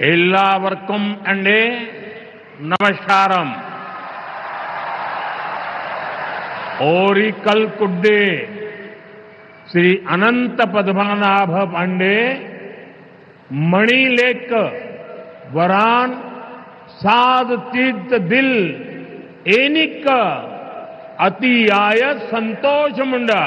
എല്ലാവർക്കും എന്റെ നമസ്കാരം. ഓരിക്കൽ കുഡ്ഡേ ശ്രീ അനന്ത പദ്മനാഭ പാണ്ഡേ മണിലേക്ക് വരാൻ സാത് തീർത്ത ദിൽ എനിക്ക് അതിയായ സന്തോഷമുണ്ട്.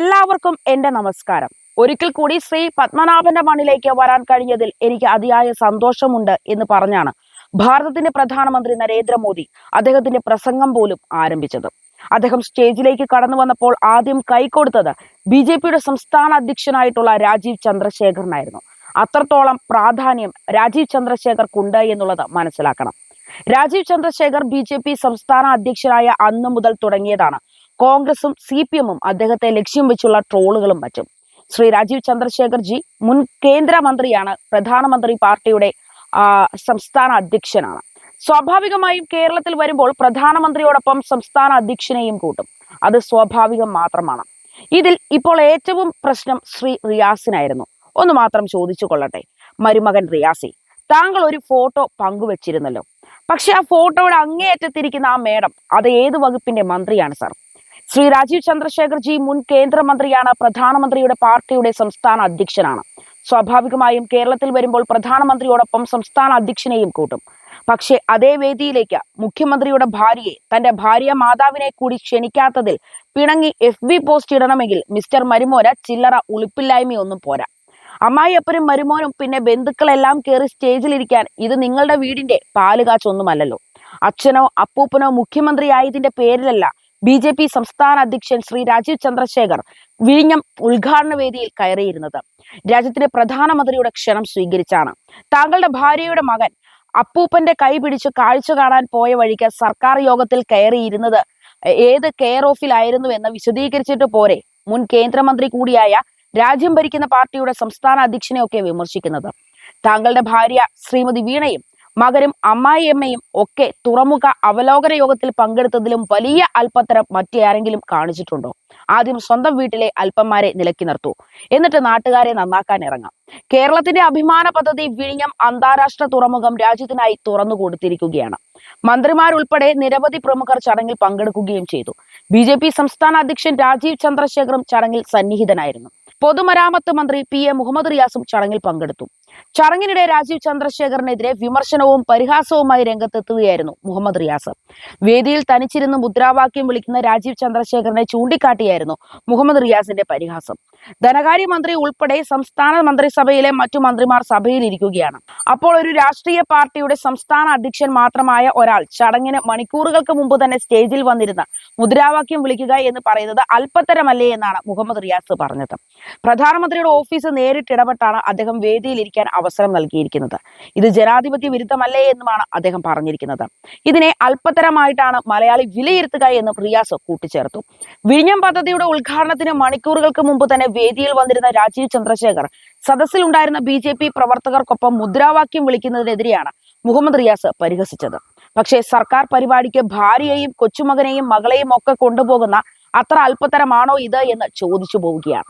എല്ലാവർക്കും എന്റെ നമസ്കാരം. ഒരിക്കൽ കൂടി ശ്രീ പത്മനാഭന്റെ മണ്ണിലേക്ക് വരാൻ കഴിഞ്ഞതിൽ എനിക്ക് അതിയായ സന്തോഷമുണ്ട് എന്ന് പറഞ്ഞാണ് ഭാരതത്തിന്റെ പ്രധാനമന്ത്രി നരേന്ദ്രമോദി അദ്ദേഹത്തിന്റെ പ്രസംഗം പോലും ആരംഭിച്ചത്. അദ്ദേഹം സ്റ്റേജിലേക്ക് കടന്നു വന്നപ്പോൾ ആദ്യം കൈക്കൊടുത്തത് ബി ജെ പിയുടെ സംസ്ഥാന അധ്യക്ഷനായിട്ടുള്ള രാജീവ് ചന്ദ്രശേഖറിനായിരുന്നു അത്രത്തോളം പ്രാധാന്യം രാജീവ് ചന്ദ്രശേഖർക്കുണ്ട് എന്നുള്ളത് മനസ്സിലാക്കണം. Rajeev Chandrasekhar B J P സംസ്ഥാന അധ്യക്ഷനായ അന്നു മുതൽ തുടങ്ങിയതാണ്. കോൺഗ്രസും സി പി എമ്മും അദ്ദേഹത്തെ ലക്ഷ്യം വെച്ചുള്ള ട്രോളുകളും മറ്റും. ശ്രീ രാജീവ് ചന്ദ്രശേഖർ ജി മുൻ കേന്ദ്രമന്ത്രിയാണ് പ്രധാനമന്ത്രി പാർട്ടിയുടെ സംസ്ഥാന അധ്യക്ഷനാണ്. സ്വാഭാവികമായും കേരളത്തിൽ വരുമ്പോൾ പ്രധാനമന്ത്രിയോടൊപ്പം സംസ്ഥാന അധ്യക്ഷനെയും കൂട്ടും. അത് സ്വാഭാവികം മാത്രമാണ്. ഇതിൽ ഇപ്പോൾ ഏറ്റവും പ്രശ്നം ശ്രീ റിയാസിനായിരുന്നു. ഒന്ന് മാത്രം ചോദിച്ചു കൊള്ളട്ടെ. മരുമകൻ റിയാസി താങ്കൾ ഒരു ഫോട്ടോ പങ്കുവച്ചിരുന്നല്ലോ. പക്ഷെ ആ ഫോട്ടോയുടെ അങ്ങേയറ്റത്തിരിക്കുന്ന ആ മേഡം അത് ഏത് വകുപ്പിന്റെ മന്ത്രിയാണ് സാർ? ശ്രീ രാജീവ് ചന്ദ്രശേഖർ ജി മുൻ കേന്ദ്രമന്ത്രിയാണ് പ്രധാനമന്ത്രിയുടെ പാർട്ടിയുടെ സംസ്ഥാന അധ്യക്ഷനാണ്. സ്വാഭാവികമായും കേരളത്തിൽ വരുമ്പോൾ പ്രധാനമന്ത്രിയോടൊപ്പം സംസ്ഥാന അധ്യക്ഷനെയും കൂട്ടും. പക്ഷേ അതേ വേദിയിലേക്ക് മുഖ്യമന്ത്രിയുടെ ഭാര്യയെ തന്റെ ഭാര്യ മാതാവിനെ കൂടി ക്ഷണിക്കാത്തതിൽ പിണങ്ങി എഫ് ബി പോസ്റ്റ് ഇടണമെങ്കിൽ മിസ്റ്റർ മരുമോന് ചില്ലറ ഉളുപ്പില്ലായ്മയൊന്നും പോരാ. അമ്മായിയപ്പനും മരുമോനും പിന്നെ ബന്ധുക്കളെല്ലാം കയറി സ്റ്റേജിലിരിക്കാൻ ഇത് നിങ്ങളുടെ വീടിന്റെ പാലുകാച്ചൊന്നുമല്ലല്ലോ. അച്ഛനോ അപ്പൂപ്പനോ മുഖ്യമന്ത്രി ആയതിന്റെ പേരിലല്ല ബി ജെ പി സംസ്ഥാന അധ്യക്ഷൻ ശ്രീ രാജീവ് ചന്ദ്രശേഖർ വിഴിഞ്ഞം ഉദ്ഘാടന വേദിയിൽ കയറിയിരുന്നത്. രാജ്യത്തിന്റെ പ്രധാനമന്ത്രിയുടെ ക്ഷണം സ്വീകരിച്ചാണ്. താങ്കളുടെ ഭാര്യയുടെ മകൻ അപ്പൂപ്പന്റെ കൈ പിടിച്ച് കാഴ്ച കാണാൻ പോയ വഴിക്ക് സർക്കാർ യോഗത്തിൽ കയറിയിരുന്നത് ഏത് കെയർ ഓഫിലായിരുന്നു എന്ന് വിശദീകരിച്ചിട്ട് പോരെ മുൻ കേന്ദ്രമന്ത്രി കൂടിയായ രാജ്യം ഭരിക്കുന്ന പാർട്ടിയുടെ സംസ്ഥാന അധ്യക്ഷനെയൊക്കെ വിമർശിക്കുന്നത്. താങ്കളുടെ ഭാര്യ ശ്രീമതി വീണയും മകനും അമ്മായിയമ്മയും ഒക്കെ തുറമുഖ അവലോകന യോഗത്തിൽ പങ്കെടുത്തതിലും വലിയ അല്പത്തരം മറ്റാരെങ്കിലും കാണിച്ചിട്ടുണ്ടോ? ആദ്യം സ്വന്തം വീട്ടിലെ അല്പന്മാരെ നിലക്കി നിർത്തൂ. എന്നിട്ട് നാട്ടുകാരെ നന്നാക്കാൻ ഇറങ്ങാം. കേരളത്തിന്റെ അഭിമാന പദ്ധതി വിഴിഞ്ഞം അന്താരാഷ്ട്ര തുറമുഖം രാജ്യത്തിനായി തുറന്നു കൊടുത്തിരിക്കുകയാണ്. മന്ത്രിമാരുൾപ്പെടെ നിരവധി പ്രമുഖർ ചടങ്ങിൽ പങ്കെടുക്കുകയും ചെയ്തു. ബി ജെ പി സംസ്ഥാന അധ്യക്ഷൻ രാജീവ് ചന്ദ്രശേഖറും ചടങ്ങിൽ സന്നിഹിതനായിരുന്നു. പൊതുമരാമത്ത് മന്ത്രി പി എ മുഹമ്മദ് റിയാസും ചടങ്ങിൽ പങ്കെടുത്തു. ചടങ്ങിനിടെ രാജീവ് ചന്ദ്രശേഖറിനെതിരെ വിമർശനവും പരിഹാസവുമായി രംഗത്തെത്തുകയായിരുന്നു മുഹമ്മദ് റിയാസ്. വേദിയിൽ തനിച്ചിരുന്ന് മുദ്രാവാക്യം വിളിക്കുന്ന രാജീവ് ചന്ദ്രശേഖറിനെ ചൂണ്ടിക്കാട്ടിയായിരുന്നു മുഹമ്മദ് റിയാസിന്റെ പരിഹാസം. ധനകാര്യമന്ത്രി ഉൾപ്പെടെ സംസ്ഥാന മന്ത്രിസഭയിലെ മറ്റു മന്ത്രിമാർ സഭയിൽ ഇരിക്കുകയാണ്. അപ്പോൾ ഒരു രാഷ്ട്രീയ പാർട്ടിയുടെ സംസ്ഥാന അധ്യക്ഷൻ മാത്രമായ ഒരാൾ ചടങ്ങിന് മണിക്കൂറുകൾക്ക് മുമ്പ് തന്നെ സ്റ്റേജിൽ വന്നിരുന്ന മുദ്രാവാക്യം വിളിക്കുക എന്ന് പറയുന്നത് അല്പത്തരമല്ലേ എന്നാണ് മുഹമ്മദ് റിയാസ് പറഞ്ഞത്. പ്രധാനമന്ത്രിയുടെ ഓഫീസ് നേരിട്ടിടപെട്ടാണ് അദ്ദേഹം വേദിയിലിരിക്കാൻ അവസരം നൽകിയിരിക്കുന്നത്. ഇത് ജനാധിപത്യ വിരുദ്ധമല്ലേ എന്നുമാണ് അദ്ദേഹം പറഞ്ഞിരിക്കുന്നത്. ഇതിനെ അല്പതരമായിട്ടാണ് മലയാളി വിലയിരുത്തുക എന്ന് റിയാസ് കൂട്ടിച്ചേർത്തു. വിഴിഞ്ഞം പദ്ധതിയുടെ ഉദ്ഘാടനത്തിന് മണിക്കൂറുകൾക്ക് മുമ്പ് തന്നെ വേദിയിൽ വന്നിരുന്ന രാജീവ് ചന്ദ്രശേഖർ സദസ്സിലുണ്ടായിരുന്ന ബി ജെ പി പ്രവർത്തകർക്കൊപ്പം മുദ്രാവാക്യം വിളിക്കുന്നതിനെതിരെയാണ് മുഹമ്മദ് റിയാസ് പരിഹസിച്ചത്. പക്ഷേ സർക്കാർ പരിപാടിക്ക് ഭാര്യയെയും കൊച്ചുമകനെയും മകളെയും ഒക്കെ കൊണ്ടുപോകുന്ന അത്ര അല്പതരമാണോ ഇത് എന്ന് ചോദിച്ചു പോവുകയാണ്.